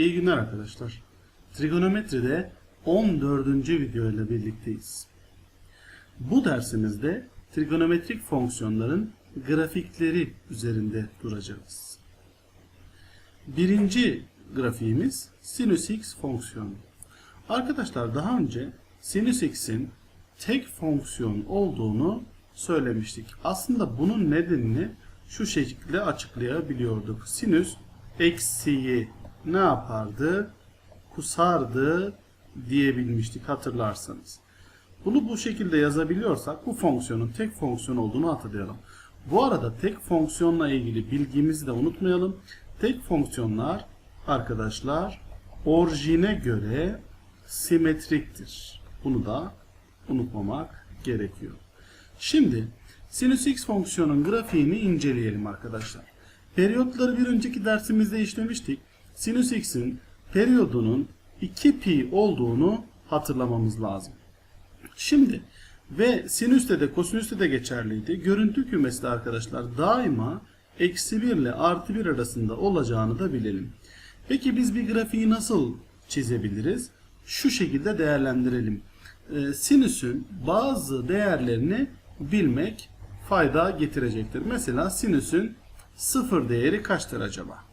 İyi günler arkadaşlar. Trigonometride 14. video ile birlikteyiz. Bu dersimizde trigonometrik fonksiyonların grafikleri üzerinde duracağız. Birinci grafiğimiz sinüs x fonksiyonu. Arkadaşlar daha önce sinüs x'in tek fonksiyon olduğunu söylemiştik. Aslında bunun nedenini şu şekilde açıklayabiliyorduk. Sinüs eksiği ne yapardı? Kusardı diyebilmiştik hatırlarsanız. Bunu bu şekilde yazabiliyorsak bu fonksiyonun tek fonksiyon olduğunu hatırlayalım. Bu arada tek fonksiyonla ilgili bilgimizi de unutmayalım. Tek fonksiyonlar arkadaşlar orijine göre simetriktir. Bunu da unutmamak gerekiyor. Şimdi sinüs x fonksiyonun grafiğini inceleyelim arkadaşlar. Periyotları bir önceki dersimizde işlemiştik. Sinüs x'in periyodunun 2pi olduğunu hatırlamamız lazım. Şimdi ve sinüste de kosinüste de geçerliydi. Görüntü kümesi de arkadaşlar daima eksi 1 ile artı 1 arasında olacağını da bilelim. Peki biz bir grafiği nasıl çizebiliriz? Şu şekilde değerlendirelim. Ee, sinüsün bazı değerlerini bilmek fayda getirecektir. Mesela sinüsün sıfır değeri kaçtır acaba?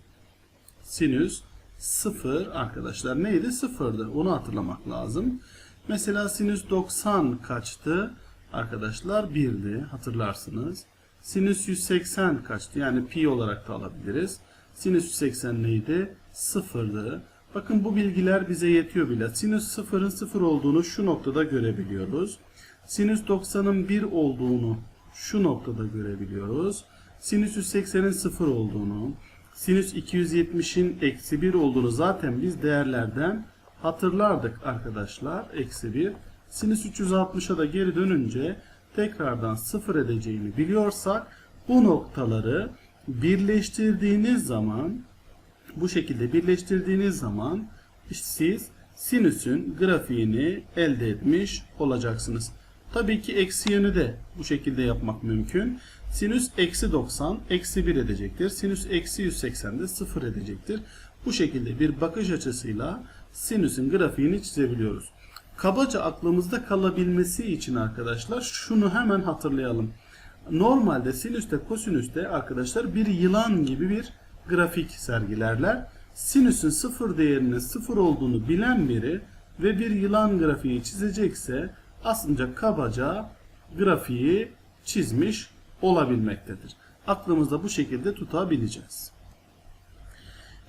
Sinüs sıfır arkadaşlar neydi? Sıfırdı. Onu hatırlamak lazım. Mesela sinüs 90 kaçtı? Arkadaşlar 1'di hatırlarsınız. Sinüs 180 kaçtı? Yani pi olarak da alabiliriz. Sinüs 180 neydi? Sıfırdı. Bakın bu bilgiler bize yetiyor bile. Sinüs sıfırın sıfır olduğunu şu noktada görebiliyoruz. Sinüs 90'ın 1 olduğunu şu noktada görebiliyoruz. Sinüs 180'in 0 olduğunu, sinüs 270'in eksi 1 olduğunu zaten biz değerlerden hatırlardık arkadaşlar. Eksi 1. Sinüs 360'a da geri dönünce tekrardan 0 edeceğini biliyorsak bu noktaları birleştirdiğiniz zaman bu şekilde birleştirdiğiniz zaman siz sinüsün grafiğini elde etmiş olacaksınız. Tabii ki eksi yönü de bu şekilde yapmak mümkün. Sinüs eksi 90 eksi 1 edecektir. Sinüs eksi 180 de 0 edecektir. Bu şekilde bir bakış açısıyla sinüsün grafiğini çizebiliyoruz. Kabaca aklımızda kalabilmesi için arkadaşlar şunu hemen hatırlayalım. Normalde sinüste kosinüste arkadaşlar bir yılan gibi bir grafik sergilerler. Sinüsün sıfır değerinin sıfır olduğunu bilen biri ve bir yılan grafiği çizecekse aslında kabaca grafiği çizmiş olabilmektedir. Aklımızda bu şekilde tutabileceğiz.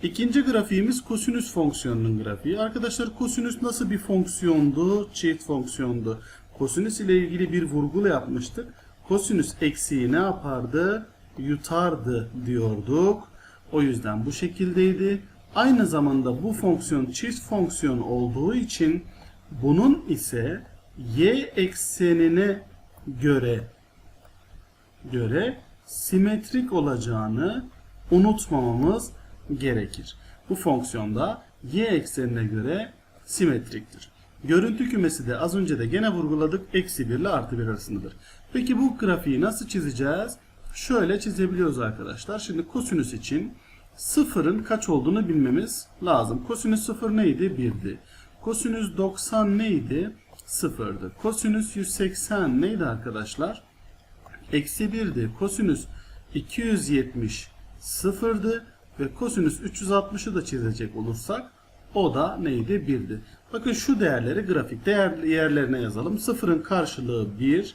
İkinci grafiğimiz kosinüs fonksiyonunun grafiği. Arkadaşlar kosinüs nasıl bir fonksiyondu? Çift fonksiyondu. Kosinüs ile ilgili bir vurgula yapmıştık. Kosinüs eksiği ne yapardı? Yutardı diyorduk. O yüzden bu şekildeydi. Aynı zamanda bu fonksiyon çift fonksiyon olduğu için bunun ise y eksenine göre göre simetrik olacağını unutmamamız gerekir. Bu fonksiyonda y eksenine göre simetriktir. Görüntü kümesi de az önce de gene vurguladık. Eksi 1 ile artı 1 arasındadır. Peki bu grafiği nasıl çizeceğiz? Şöyle çizebiliyoruz arkadaşlar. Şimdi kosinüs için sıfırın kaç olduğunu bilmemiz lazım. Kosinüs 0 neydi? 1'di. Kosinüs 90 neydi? 0'dı. Kosinüs 180 neydi arkadaşlar? Eksi 1'di. Kosinüs 270 sıfırdı. Ve kosinüs 360'ı da çizecek olursak o da neydi? 1'di. Bakın şu değerleri grafik değer yerlerine yazalım. 0'ın karşılığı 1,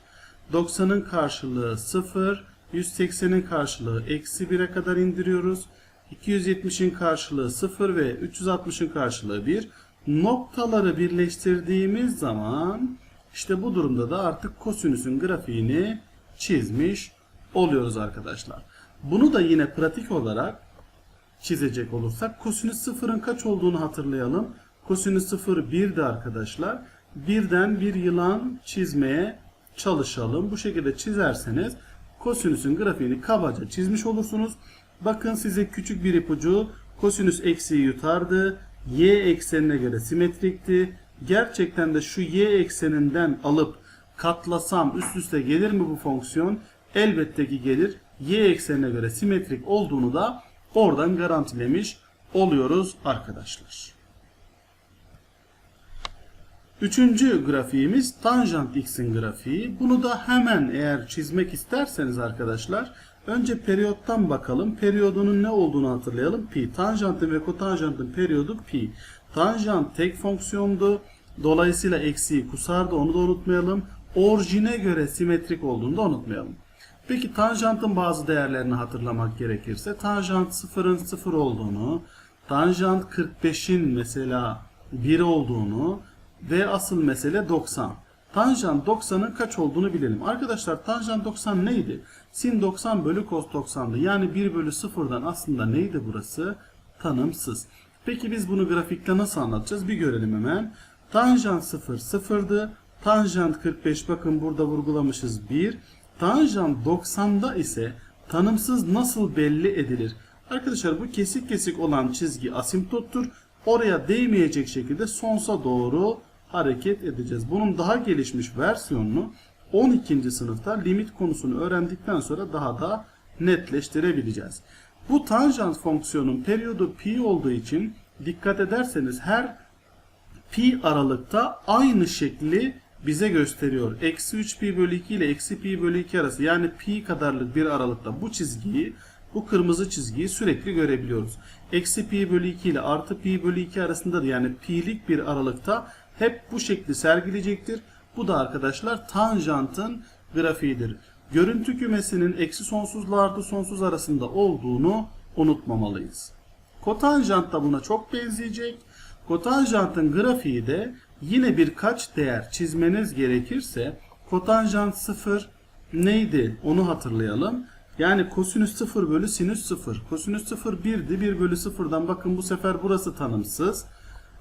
90'ın karşılığı 0, 180'in karşılığı eksi 1'e kadar indiriyoruz. 270'in karşılığı 0 ve 360'ın karşılığı 1. Noktaları birleştirdiğimiz zaman işte bu durumda da artık kosinüsün grafiğini çizmiş oluyoruz arkadaşlar. Bunu da yine pratik olarak çizecek olursak kosinüs sıfırın kaç olduğunu hatırlayalım. Kosinüs sıfır 1'di arkadaşlar. Birden bir yılan çizmeye çalışalım. Bu şekilde çizerseniz kosinüsün grafiğini kabaca çizmiş olursunuz. Bakın size küçük bir ipucu kosinüs eksiği yutardı. Y eksenine göre simetrikti. Gerçekten de şu y ekseninden alıp katlasam üst üste gelir mi bu fonksiyon? Elbette ki gelir. Y eksenine göre simetrik olduğunu da oradan garantilemiş oluyoruz arkadaşlar. Üçüncü grafiğimiz tanjant x'in grafiği. Bunu da hemen eğer çizmek isterseniz arkadaşlar önce periyottan bakalım. Periyodunun ne olduğunu hatırlayalım. Pi. Tanjantın ve kotanjantın periyodu pi. Tanjant tek fonksiyondu. Dolayısıyla eksiği kusardı onu da unutmayalım. Orijine göre simetrik olduğunu da unutmayalım. Peki tanjantın bazı değerlerini hatırlamak gerekirse tanjant sıfırın sıfır olduğunu, tanjant 45'in mesela 1 olduğunu ve asıl mesele 90. Tanjant 90'ın kaç olduğunu bilelim. Arkadaşlar tanjant 90 neydi? Sin 90 bölü cos 90'dı. Yani 1 bölü 0'dan aslında neydi burası? Tanımsız. Peki biz bunu grafikte nasıl anlatacağız? Bir görelim hemen. Tanjant 0 sıfırdı. Tanjant 45 bakın burada vurgulamışız 1. Tanjant 90'da ise tanımsız nasıl belli edilir? Arkadaşlar bu kesik kesik olan çizgi asimptottur. Oraya değmeyecek şekilde sonsa doğru hareket edeceğiz. Bunun daha gelişmiş versiyonunu 12. sınıfta limit konusunu öğrendikten sonra daha da netleştirebileceğiz. Bu tanjant fonksiyonun periyodu pi olduğu için dikkat ederseniz her pi aralıkta aynı şekli bize gösteriyor. Eksi 3 pi bölü 2 ile eksi pi bölü 2 arası yani pi kadarlık bir aralıkta bu çizgiyi bu kırmızı çizgiyi sürekli görebiliyoruz. Eksi pi bölü 2 ile artı pi bölü 2 arasında da yani pi'lik bir aralıkta hep bu şekli sergileyecektir. Bu da arkadaşlar tanjantın grafiğidir. Görüntü kümesinin eksi sonsuzla artı sonsuz arasında olduğunu unutmamalıyız. Kotanjant da buna çok benzeyecek. Kotanjantın grafiği de yine birkaç değer çizmeniz gerekirse kotanjant 0 neydi onu hatırlayalım. Yani kosinüs 0 bölü sinüs 0. Kosinüs 0 1'di. 1 bölü 0'dan bakın bu sefer burası tanımsız.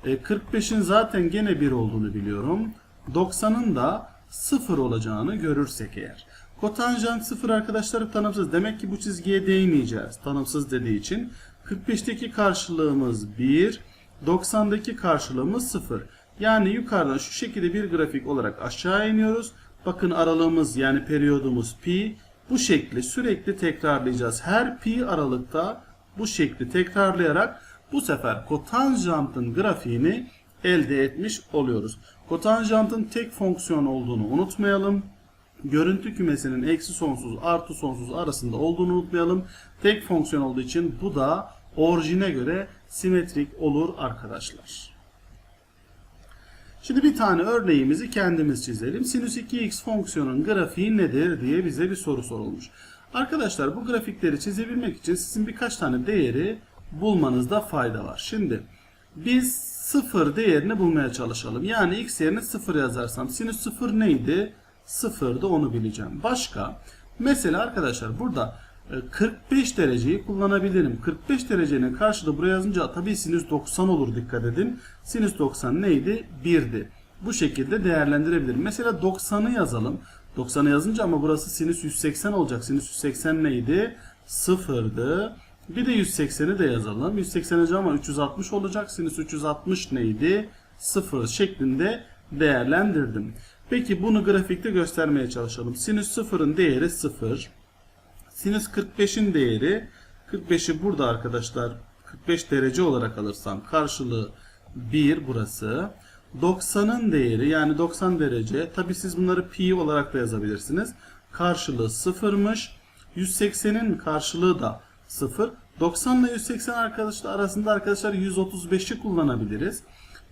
E, 45'in zaten gene 1 olduğunu biliyorum. 90'ın da 0 olacağını görürsek eğer. Kotanjant 0 arkadaşlar tanımsız. Demek ki bu çizgiye değmeyeceğiz. Tanımsız dediği için. 45'teki karşılığımız 1. 90'daki karşılığımız 0. Yani yukarıdan şu şekilde bir grafik olarak aşağı iniyoruz. Bakın aralığımız yani periyodumuz pi. Bu şekli sürekli tekrarlayacağız. Her pi aralıkta bu şekli tekrarlayarak bu sefer kotanjantın grafiğini elde etmiş oluyoruz. Kotanjantın tek fonksiyon olduğunu unutmayalım. Görüntü kümesinin eksi sonsuz artı sonsuz arasında olduğunu unutmayalım. Tek fonksiyon olduğu için bu da orijine göre simetrik olur arkadaşlar. Şimdi bir tane örneğimizi kendimiz çizelim. Sinüs 2x fonksiyonun grafiği nedir diye bize bir soru sorulmuş. Arkadaşlar bu grafikleri çizebilmek için sizin birkaç tane değeri bulmanızda fayda var. Şimdi biz sıfır değerini bulmaya çalışalım. Yani x yerine sıfır yazarsam sinüs sıfır neydi? Sıfırdı onu bileceğim. Başka mesela arkadaşlar burada 45 dereceyi kullanabilirim. 45 derecenin karşılığı buraya yazınca tabii sinüs 90 olur dikkat edin. Sinüs 90 neydi? 1'di. Bu şekilde değerlendirebilirim. Mesela 90'ı yazalım. 90'ı yazınca ama burası sinüs 180 olacak. Sinüs 180 neydi? 0'dı. Bir de 180'i de yazalım. 180 yazalım ama 360 olacak. Sinüs 360 neydi? 0 şeklinde değerlendirdim. Peki bunu grafikte göstermeye çalışalım. Sinüs 0'ın değeri 0. Sinüs 45'in değeri 45'i burada arkadaşlar 45 derece olarak alırsam karşılığı 1 burası. 90'ın değeri yani 90 derece tabi siz bunları pi olarak da yazabilirsiniz. Karşılığı 0'mış. 180'in karşılığı da 0. 90 ile 180 arkadaşlar arasında arkadaşlar 135'i kullanabiliriz.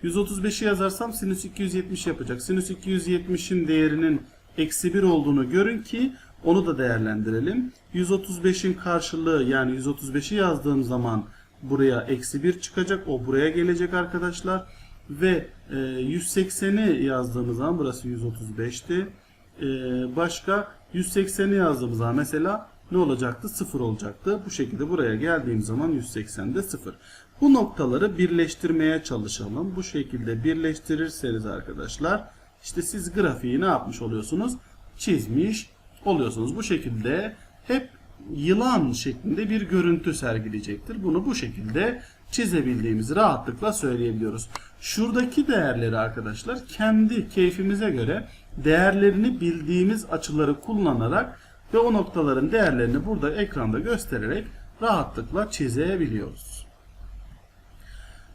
135'i yazarsam sinüs 270 yapacak. Sinüs 270'in değerinin eksi 1 olduğunu görün ki onu da değerlendirelim. 135'in karşılığı yani 135'i yazdığım zaman buraya eksi 1 çıkacak. O buraya gelecek arkadaşlar. Ve e, 180'i yazdığımız zaman burası 135'ti. E, başka 180'i yazdığımız zaman mesela ne olacaktı? 0 olacaktı. Bu şekilde buraya geldiğim zaman 180'de 0. Bu noktaları birleştirmeye çalışalım. Bu şekilde birleştirirseniz arkadaşlar işte siz grafiği ne yapmış oluyorsunuz? Çizmiş oluyorsunuz. Bu şekilde hep yılan şeklinde bir görüntü sergileyecektir. Bunu bu şekilde çizebildiğimizi rahatlıkla söyleyebiliyoruz. Şuradaki değerleri arkadaşlar kendi keyfimize göre değerlerini bildiğimiz açıları kullanarak ve o noktaların değerlerini burada ekranda göstererek rahatlıkla çizebiliyoruz.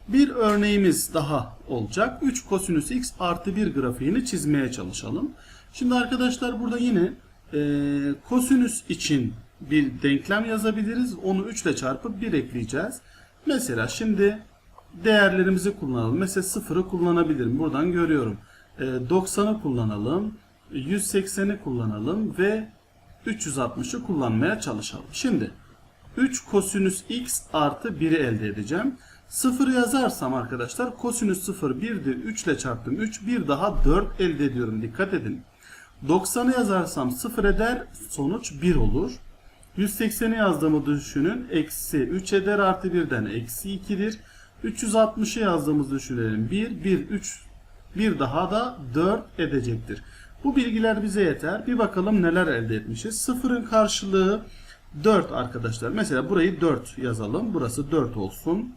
Bir örneğimiz daha olacak. 3 kosinüs x artı 1 grafiğini çizmeye çalışalım. Şimdi arkadaşlar burada yine e, kosinüs için bir denklem yazabiliriz. Onu 3 ile çarpıp 1 ekleyeceğiz. Mesela şimdi değerlerimizi kullanalım. Mesela 0'ı kullanabilirim. Buradan görüyorum. E, 90'ı kullanalım. 180'i kullanalım ve 360'ı kullanmaya çalışalım. Şimdi 3 kosinüs x artı 1'i elde edeceğim. 0 yazarsam arkadaşlar kosinüs 0 1'di 3 ile çarptım 3 bir daha 4 elde ediyorum dikkat edin. 90'ı yazarsam 0 eder sonuç 1 olur. 180'i yazdığımı düşünün eksi 3 eder artı 1'den eksi 2'dir. 360'ı yazdığımızı düşünelim 1 1 3 bir daha da 4 edecektir. Bu bilgiler bize yeter. Bir bakalım neler elde etmişiz. Sıfırın karşılığı 4 arkadaşlar. Mesela burayı 4 yazalım. Burası 4 olsun.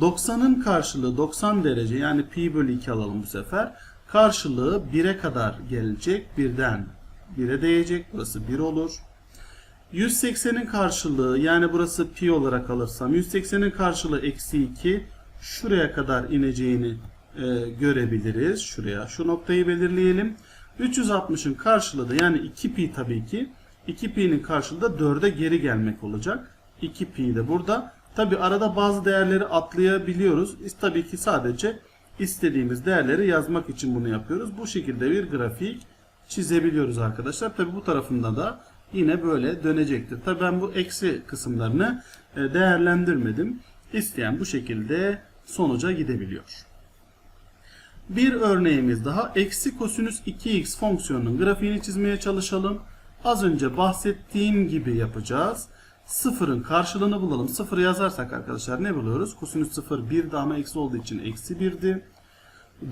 90'ın karşılığı 90 derece yani pi bölü 2 alalım bu sefer. Karşılığı 1'e kadar gelecek. Birden 1'e değecek. Burası 1 olur. 180'in karşılığı yani burası pi olarak alırsam 180'in karşılığı eksi 2 şuraya kadar ineceğini e, görebiliriz. Şuraya şu noktayı belirleyelim. 360'ın karşılığı da yani 2 pi tabii ki 2 pi'nin karşılığı da 4'e geri gelmek olacak. 2 pi de burada. Tabi arada bazı değerleri atlayabiliyoruz. Tabii ki sadece istediğimiz değerleri yazmak için bunu yapıyoruz. Bu şekilde bir grafik çizebiliyoruz arkadaşlar. Tabi bu tarafında da yine böyle dönecektir. Tabi ben bu eksi kısımlarını e, değerlendirmedim. İsteyen bu şekilde sonuca gidebiliyor. Bir örneğimiz daha eksi kosinüs 2x fonksiyonunun grafiğini çizmeye çalışalım. Az önce bahsettiğim gibi yapacağız. Sıfırın karşılığını bulalım. Sıfır yazarsak arkadaşlar ne buluyoruz? Kosinüs 0 1'di ama eksi olduğu için eksi 1'di.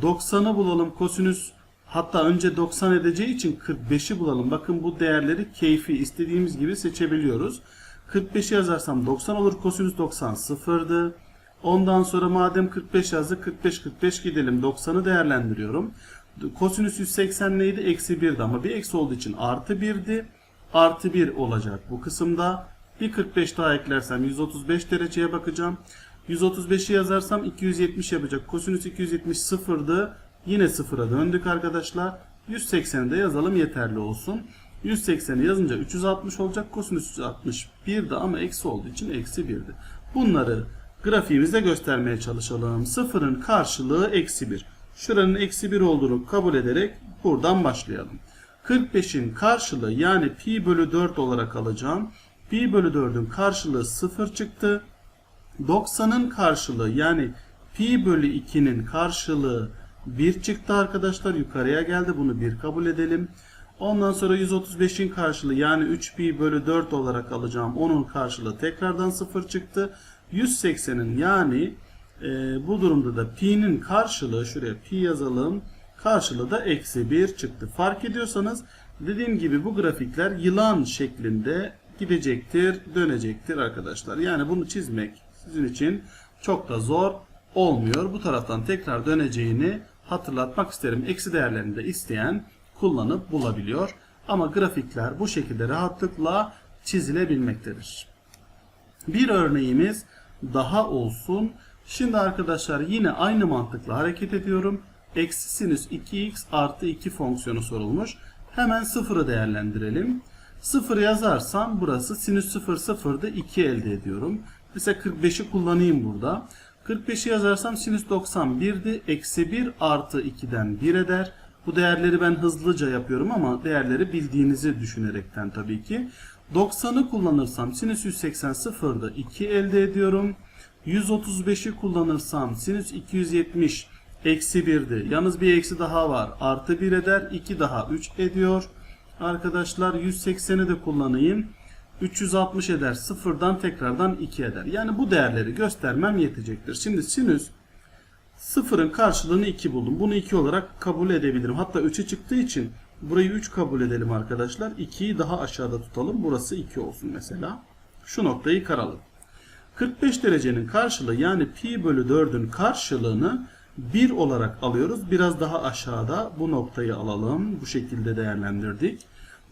90'ı bulalım. Kosinüs hatta önce 90 edeceği için 45'i bulalım. Bakın bu değerleri keyfi istediğimiz gibi seçebiliyoruz. 45'i yazarsam 90 olur. Kosinüs 90 sıfırdı. Ondan sonra madem 45 yazdı 45 45 gidelim 90'ı değerlendiriyorum. Kosinüs 180 neydi? Eksi 1'di ama bir eksi olduğu için artı 1'di. Artı 1 olacak bu kısımda. Bir 45 daha eklersem 135 dereceye bakacağım. 135'i yazarsam 270 yapacak. Kosinüs 270 sıfırdı. Yine sıfıra döndük arkadaşlar. 180'i de yazalım yeterli olsun. 180'i yazınca 360 olacak. Kosinüs 360 1'di ama eksi olduğu için eksi 1'di. Bunları grafiğimizde göstermeye çalışalım. Sıfırın karşılığı eksi 1. Şuranın eksi 1 olduğunu kabul ederek buradan başlayalım. 45'in karşılığı yani pi bölü 4 olarak alacağım. Pi bölü 4'ün karşılığı 0 çıktı. 90'ın karşılığı yani pi bölü 2'nin karşılığı 1 çıktı arkadaşlar. Yukarıya geldi. Bunu 1 kabul edelim. Ondan sonra 135'in karşılığı yani 3 pi bölü 4 olarak alacağım. Onun karşılığı tekrardan 0 çıktı. 180'in yani e, bu durumda da pi'nin karşılığı şuraya pi yazalım. Karşılığı da eksi 1 çıktı. Fark ediyorsanız dediğim gibi bu grafikler yılan şeklinde gidecektir, dönecektir arkadaşlar. Yani bunu çizmek sizin için çok da zor olmuyor. Bu taraftan tekrar döneceğini hatırlatmak isterim. Eksi değerlerini de isteyen kullanıp bulabiliyor. Ama grafikler bu şekilde rahatlıkla çizilebilmektedir. Bir örneğimiz daha olsun. Şimdi arkadaşlar yine aynı mantıkla hareket ediyorum. Eksi sinüs 2x artı 2 fonksiyonu sorulmuş. Hemen sıfırı değerlendirelim. 0 yazarsam burası sinüs 0 sıfırdı 2 elde ediyorum. Mesela 45'i kullanayım burada. 45'i yazarsam sinüs 91'di. Eksi 1 artı 2'den 1 eder. Bu değerleri ben hızlıca yapıyorum ama değerleri bildiğinizi düşünerekten tabii ki. 90'ı kullanırsam sinüs 180 sıfırda 2 elde ediyorum. 135'i kullanırsam sinüs 270 eksi 1'di. Yalnız bir eksi daha var. Artı 1 eder. 2 daha 3 ediyor. Arkadaşlar 180'i de kullanayım. 360 eder. Sıfırdan tekrardan 2 eder. Yani bu değerleri göstermem yetecektir. Şimdi sinüs sıfırın karşılığını 2 buldum. Bunu 2 olarak kabul edebilirim. Hatta 3'e çıktığı için burayı 3 kabul edelim arkadaşlar. 2'yi daha aşağıda tutalım. Burası 2 olsun mesela. Şu noktayı karalım. 45 derecenin karşılığı yani pi bölü 4'ün karşılığını 1 olarak alıyoruz. Biraz daha aşağıda bu noktayı alalım. Bu şekilde değerlendirdik.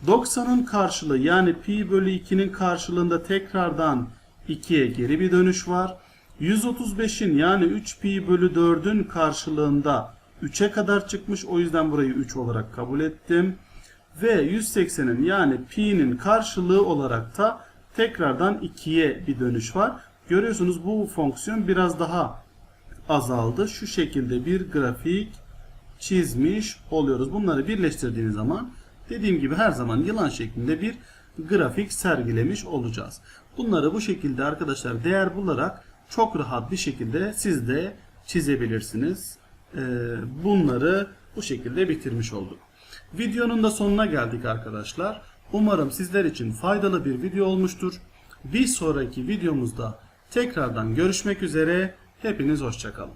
90'ın karşılığı yani pi bölü 2'nin karşılığında tekrardan 2'ye geri bir dönüş var. 135'in yani 3 pi bölü 4'ün karşılığında 3'e kadar çıkmış. O yüzden burayı 3 olarak kabul ettim. Ve 180'in yani pi'nin karşılığı olarak da tekrardan 2'ye bir dönüş var. Görüyorsunuz bu fonksiyon biraz daha azaldı. Şu şekilde bir grafik çizmiş oluyoruz. Bunları birleştirdiğiniz zaman dediğim gibi her zaman yılan şeklinde bir grafik sergilemiş olacağız. Bunları bu şekilde arkadaşlar değer bularak çok rahat bir şekilde siz de çizebilirsiniz. Ee, Bunları bu şekilde bitirmiş olduk. Videonun da sonuna geldik arkadaşlar. Umarım sizler için faydalı bir video olmuştur. Bir sonraki videomuzda tekrardan görüşmek üzere. Hepiniz hoşçakalın.